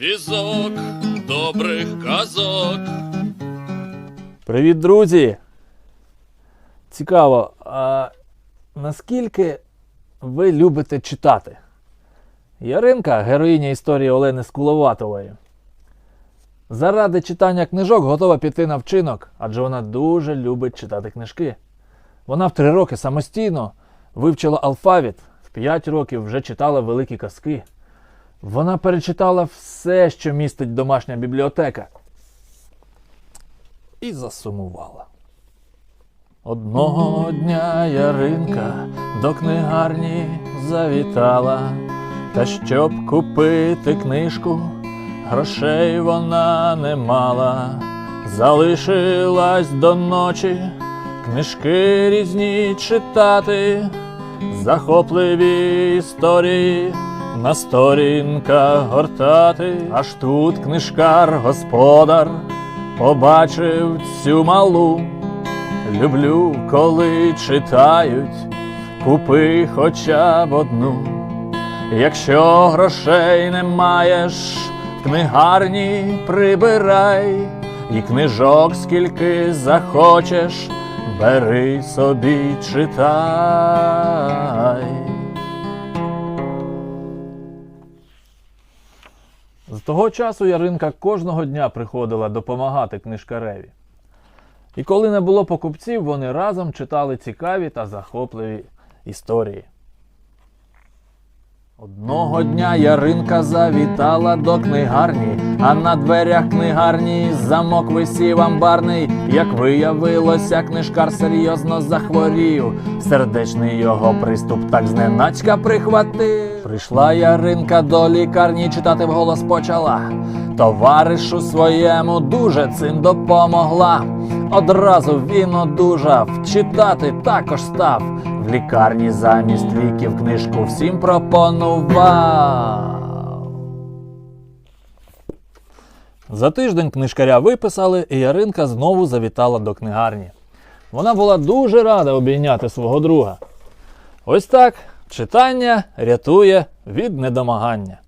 Візок добрих казок. Привіт, друзі! Цікаво, а наскільки ви любите читати? Яринка, героїня історії Олени Скуловатової. Заради читання книжок готова піти на вчинок, адже вона дуже любить читати книжки. Вона в три роки самостійно вивчила алфавіт, в п'ять років вже читала великі казки. Вона перечитала все, що містить домашня бібліотека. І засумувала. Одного дня Яринка до книгарні завітала, та щоб купити книжку, грошей вона не мала, залишилась до ночі, книжки різні читати, захопливі історії на сторінках гортати, аж тут книжкар господар побачив цю малу. Люблю, коли читають, купи хоча б одну. Якщо грошей не маєш, в книгарні прибирай, і книжок скільки захочеш, бери собі читай. З того часу Яринка кожного дня приходила допомагати книжкареві. І коли не було покупців, вони разом читали цікаві та захопливі історії. Одного дня Яринка завітала до книгарні, а на дверях книгарні замок висів амбарний. Як виявилося, книжкар серйозно захворів. Сердечний його приступ так зненацька прихватив. Прийшла Яринка до лікарні, читати вголос почала. Товаришу своєму дуже цим допомогла. Одразу він одужав, читати також став. Лікарні замість ліків книжку всім пропонував. За тиждень книжкаря виписали, і Яринка знову завітала до книгарні. Вона була дуже рада обійняти свого друга. Ось так читання рятує від недомагання.